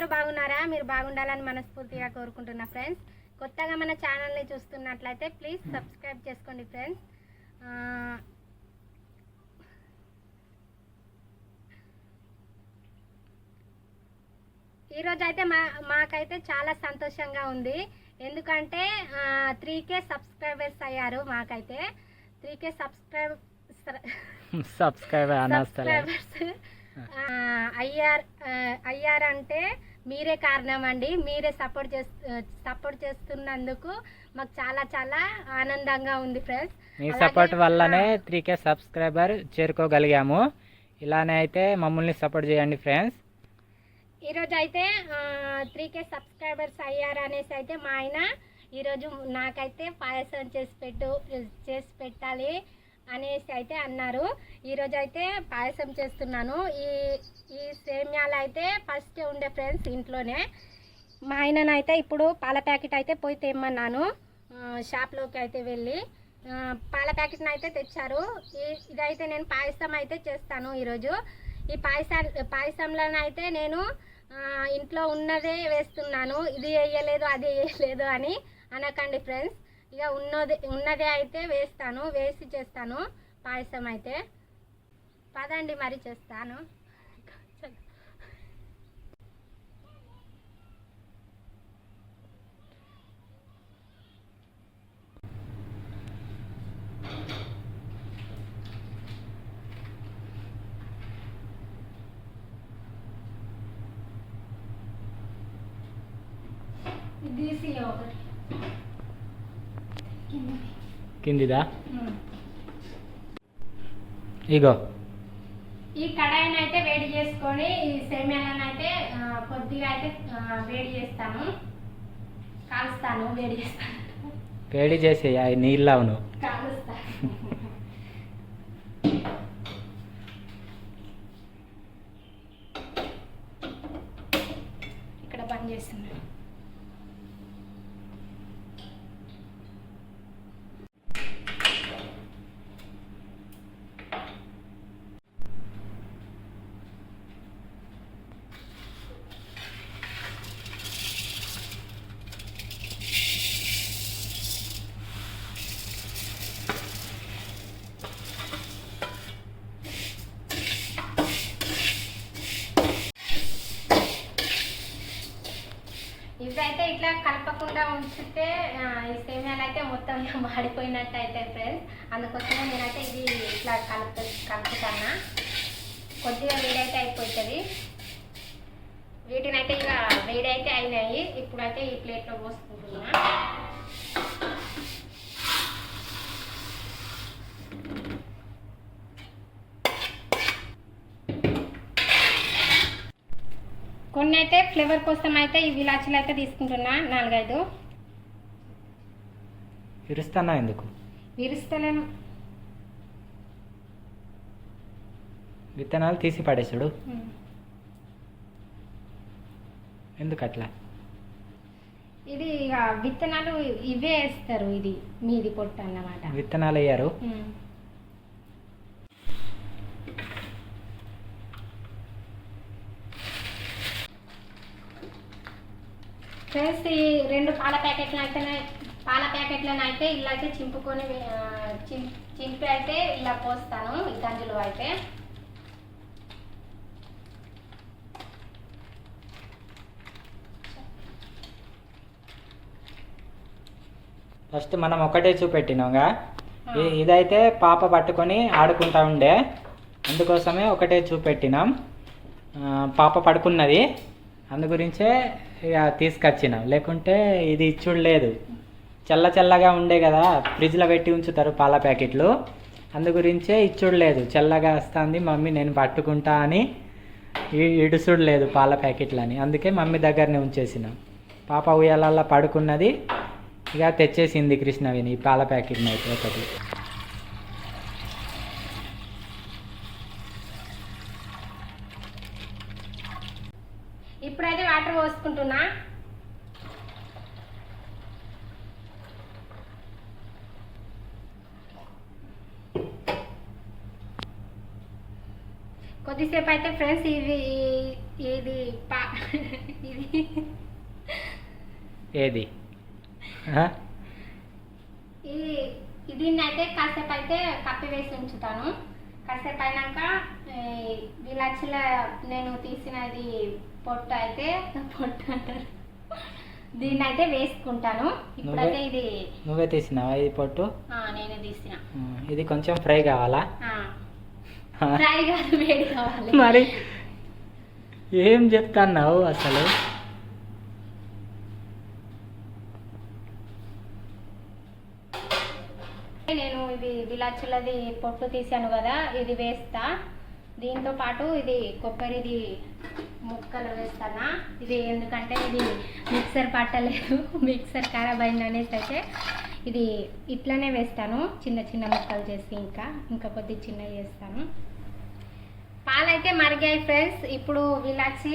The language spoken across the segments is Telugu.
ఉన్నారు బాగున్నారా? మీరు బాగుండాలని మనస్ఫూర్తిగా కోరుకుంటున్నా ఫ్రెండ్స్. కొత్తగా మన ఛానల్ని చూస్తున్నట్లయితే ప్లీజ్ సబ్స్క్రైబ్ చేసుకోండి ఫ్రెండ్స్. ఈరోజు అయితే మా మాకైతే చాలా సంతోషంగా ఉంది. ఎందుకంటే త్రీ కే సబ్స్క్రైబర్స్ అయ్యారు మాకైతే. త్రీ కే సబ్స్క్రైబ్ సబ్స్క్రైబ్ అనస్తలే సబ్స్క్రైబర్స్ అయ్యార్ అయ్యారంటే మీరే కారణం అండి మీరే సపోర్ట్ చేస్తు సపోర్ట్ చేస్తున్నందుకు మాకు చాలా చాలా ఆనందంగా ఉంది ఫ్రెండ్స్ మీ సపోర్ట్ వల్లనే త్రీ కే సబ్స్క్రైబర్ చేరుకోగలిగాము. ఇలానే అయితే మమ్మల్ని సపోర్ట్ చేయండి ఫ్రెండ్స్ ఈరోజు అయితే త్రీ కే సబ్స్క్రైబర్స్ అయ్యారు అనేసి అయితే మా ఆయన ఈరోజు నాకైతే పాయసం చేసి పెట్టు చేసి పెట్టాలి. అనేసి అయితే అన్నారు. ఈరోజు అయితే పాయసం చేస్తున్నాను. ఈ ఈ సేమ్యాలు అయితే ఫస్ట్ ఉండే ఫ్రెండ్స్ ఇంట్లోనే. మా ఆయననైతే ఇప్పుడు పాల ప్యాకెట్ అయితే పోయి తెమ్మన్నాను. షాప్లోకి అయితే వెళ్ళి. పాల ప్యాకెట్ని అయితే తెచ్చారు. ఈ- ఇదైతే నేను పాయసం అయితే చేస్తాను ఈరోజు ఈ పాయసా పాయసంలోనైతే నేను ఇంట్లో ఉన్నదే వేస్తున్నాను. ఇది వేయలేదు అది వేయలేదు అని అనకండి ఫ్రెండ్స్ ఇక ఉన్నది ఉన్నదే అయితే వేస్తాను వేసి చేస్తాను పాయసం అయితే. పదండి మరి చేస్తాను. తీసి ఒకటి కిందిదా. ఇగో. ఈ కడాయిని అయితే వేడి చేసుకొని ఈ సేమ్యాలను అయితే కొద్దిగా అయితే వేడి చేస్తాను. కాలుస్తాను వేడి చేస్తాను. వేడి చేసి నీళ్ళు అవును కాలుస్తాను ఇక్కడ బంద్ చేస్తున్నాను ఇవైతే ఇట్లా కలపకుండా ఉంచితే ఈ సేమియాలు అయితే మొత్తం మాడిపోయినట్టు అయితే ఫ్రెండ్స్ అందుకోసమే నేనైతే ఇది ఇట్లా కలుపు కలుపుతాను. కొద్దిగా వేడైతే అయిపోతుంది. వీటినైతే ఇక వేడైతే అయినాయి. ఇప్పుడైతే ఈ ప్లేట్లో పోసుకుంటున్నా. కొన్ని అయితే ఫ్లేవర్ కోసం అయితే ఈ విలాచీలు అయితే తీసుకుంటున్నా నాలుగైదు. ఇరుస్తానా ఎందుకు? విరుస్తలేను విత్తనాలు తీసి పడేసాడు. ఎందుకు అట్లా ఇది విత్తనాలు ఇవే వేస్తారు ఇది మీది పొట్టు అన్నమాట. విత్తనాలు వేయరు. ఫ్రెండ్స్ ఈ రెండు పాల ప్యాకెట్లు అయితే పాల ప్యాకెట్లను అయితే ఇలా అయితే చింపుకొని చింపి అయితే ఇలా పోస్తాను గంజులు అయితే. ఫస్ట్ మనం ఒకటే చూపెట్టినాంగా. ఇదైతే పాప పట్టుకొని ఆడుకుంటా ఉండే. అందుకోసమే ఒకటే చూపెట్టినాం. పాప పడుకున్నది. అందు గురించే ఇక తీసుకొచ్చినాం. లేకుంటే ఇది ఇచ్చుడు లేదు చల్ల చల్లగా ఉండే కదా ఫ్రిడ్జ్లో పెట్టి ఉంచుతారు పాల ప్యాకెట్లు. అందు గురించే ఇచ్చుడులేదు చల్లగా వస్తుంది మమ్మీ నేను పట్టుకుంటా అని ఇడుసుడలేదు ఇడుసుడు లేదు పాల ప్యాకెట్లు అని అందుకే మమ్మీ దగ్గరనే ఉంచేసినాం. పాప ఉయ్యాలల్లో పడుకున్నది ఇక తెచ్చేసింది కృష్ణవేణి ఈ పాల ప్యాకెట్ని అయితే ఒకటి ఇప్పుడైతే వాటర్ పోసుకుంటున్నా కొద్దిసేపు అయితే ఫ్రెండ్స్ ఇది ఇది పా ఇది. ఏది? ఇది దీన్ని అయితే కాసేపు అయితే కప్పి వేసి ఉంచుతాను. కాసేపు అయినాక విలాచిల నేను తీసినది పొట్టు అయితే పొట్టు అంటారు. దీన్ని అయితే వేసుకుంటాను. ఇప్పుడైతే ఇది నువ్వే తీసినావా ఇది పొట్టు? నేనే తీసిన. ఇది కొంచెం ఫ్రై కావాలా? మరి ఏం చెప్తున్నావు అసలు? నేను ఇది విలాచులది పొట్టు తీసాను కదా ఇది వేస్తా. దీంతో పాటు ఇది కొబ్బరిది ముక్కలు వేస్తానా? ఇది ఎందుకంటే ఇది మిక్సర్ పట్టలేదు మిక్సర్ ఖరాబ్ అయింది అనేసి అయితే ఇది ఇట్లనే వేస్తాను. చిన్న చిన్న ముక్కలు చేసి ఇంకా ఇంకా కొద్ది చిన్న చేస్తాను. పాలైతే మరిగాయి ఫ్రెండ్స్. ఇప్పుడు విలాచి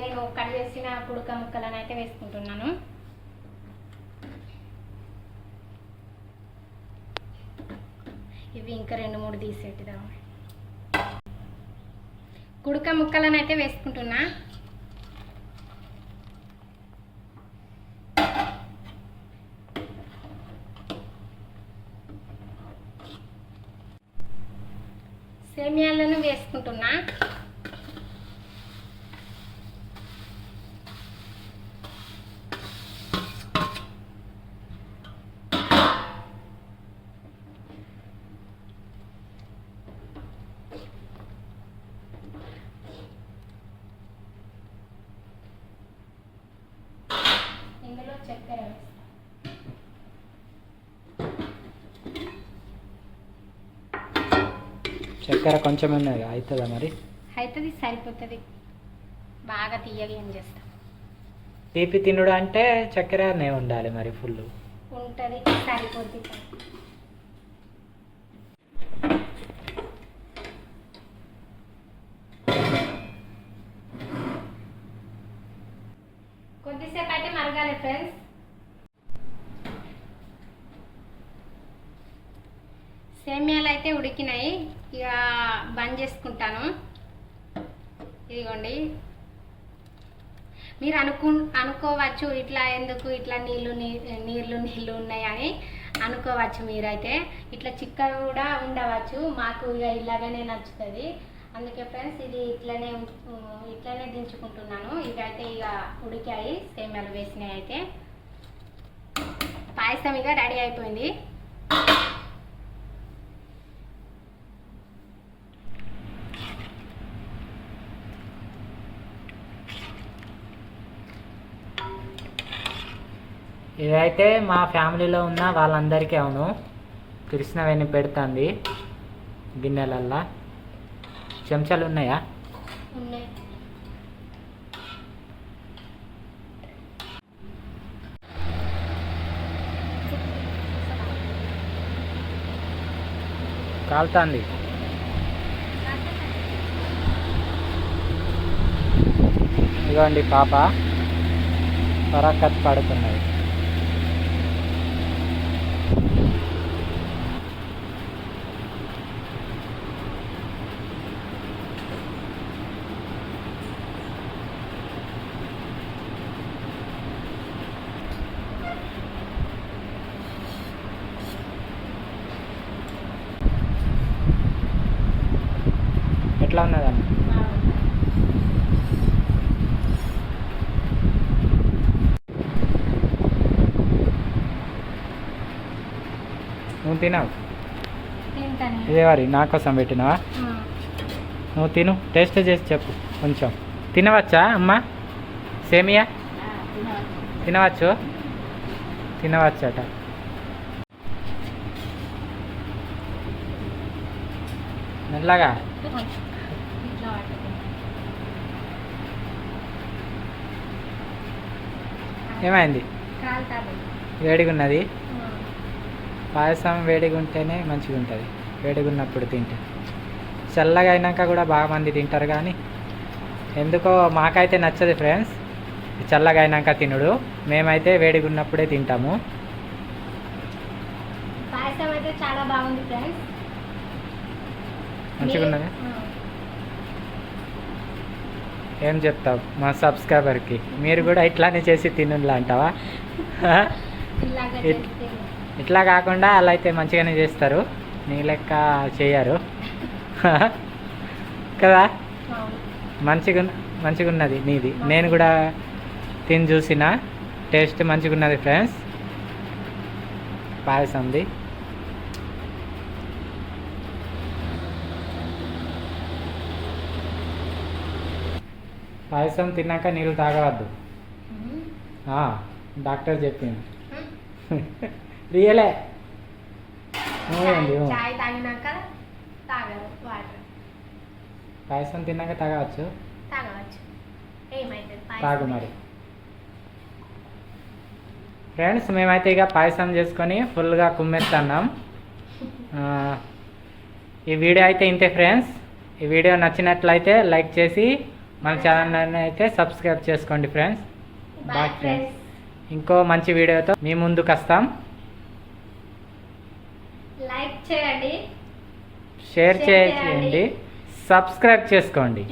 నేను కట్ చేసిన కుడుక ముక్కలను అయితే వేసుకుంటున్నాను. ఇవి ఇంకా రెండు మూడు తీసేట్టుదా. కుడుక ముక్కలను అయితే వేసుకుంటున్నా. సేమియాలను వేసుకుంటున్నా. ఇందులో చక్కెర వేస్తా చక్కెర కొంచెం ఉన్నది అవుతుందా మరి? అవుతుంది సరిపోతుంది. బాగా తీయగా ఏం చేస్తా? తీపి తినుడు అంటే చక్కెరనే ఉండాలి మరి ఫుల్ ఉంటుంది సరిపోద్ది కొద్దిసేపు అయితే మరగాలి ఫ్రెండ్స్ సేమియాలు అయితే ఉడికినాయి. ఇక బంద్ చేసుకుంటాను. ఇదిగోండి. మీరు అనుకు అనుకోవచ్చు ఇట్లా ఎందుకు ఇట్లా నీళ్ళు నీ- నీళ్ళు నీళ్ళు ఉన్నాయని అనుకోవచ్చు మీరైతే. ఇట్లా చిక్క కూడా ఉండవచ్చు. మాకు ఇక ఇలాగనే నచ్చుతుంది. అందుకే ఫ్రెండ్స్ ఇది ఇట్లనే ఉం- ఇట్లనే దించుకుంటున్నాను. ఇవైతే ఇక ఉడికాయి సేమ్యాలు వేసినాయి అయితే పాయసం ఇక రెడీ అయిపోయింది. ఇదైతే మా ఫ్యామిలీలో ఉన్న వాళ్ళందరికీ అవును. కృష్ణవేణి పెడుతుంది గిన్నెలల్లా. చెంచాలు ఉన్నాయా? కాలుతుంది. ఇదిగోండి పాప. పరాకత్ పడుతున్నది ఎట్లా ఉన్నదన్న నువ్వు తినవు? తింటానే. ఇదే మరి నా కోసం పెట్టినావా. నువ్వు తిను టేస్ట్ చేసి చెప్పు కొంచెం. తినవచ్చా అమ్మా? సేమియా? తినవచ్చు. తినవచ్చట. మెల్లగా ఇట్లా పట్టుకో. ఏమైంది? వేడిగా ఉన్నది. పాయసం వేడిగా ఉంటేనే మంచిగా ఉంటుంది వేడిగా ఉన్నప్పుడు తింటే. చల్లగా అయినాక కూడా బాగా మంది తింటారు కానీ ఎందుకో మాకైతే నచ్చదు ఫ్రెండ్స్. చల్లగా అయినాక తినుడు. మేమైతే వేడిగా ఉన్నప్పుడే తింటాము. పాయసం అయితే చాలా బాగుంది ఫ్రెండ్స్. మంచిగా ఉన్నది. ఏం చెప్తావు మా సబ్స్క్రైబర్కి? మీరు కూడా ఇట్లానే చేసి తినులా అంటావా? ఇట్లా కాకుండా అలా అయితే మంచిగానే చేస్తారు. నీ లెక్క చేయరు. కదా. మంచిగా మంచిగా ఉన్నది నీది. నేను కూడా తిని చూసిన. టేస్ట్ మంచిగా ఉన్నది ఫ్రెండ్స్. పాయసంది. పాయసం తిన్నాక నీళ్ళు తాగవద్దు. డాక్టర్ చెప్పింది. రియలే. పాయసం తిన్నాక తాగవచ్చు? తాగు మరి. ఫ్రెండ్స్ మేమైతే ఇక పాయసం చేసుకొని ఫుల్గా కుమ్మేస్తున్నాం. ఈ వీడియో అయితే ఇంతే ఫ్రెండ్స్. ఈ వీడియో నచ్చినట్లయితే లైక్ చేసి మన ఛానల్ అయితే సబ్స్క్రైబ్ చేసుకోండి ఫ్రెండ్స్. బాయ్ ఫ్రెండ్స్ ఇంకో మంచి వీడియోతో మీ ముందుకు వస్తాం. లైక్ చేయండి. షేర్ చేయండి. సబ్స్క్రైబ్ చేసుకోండి.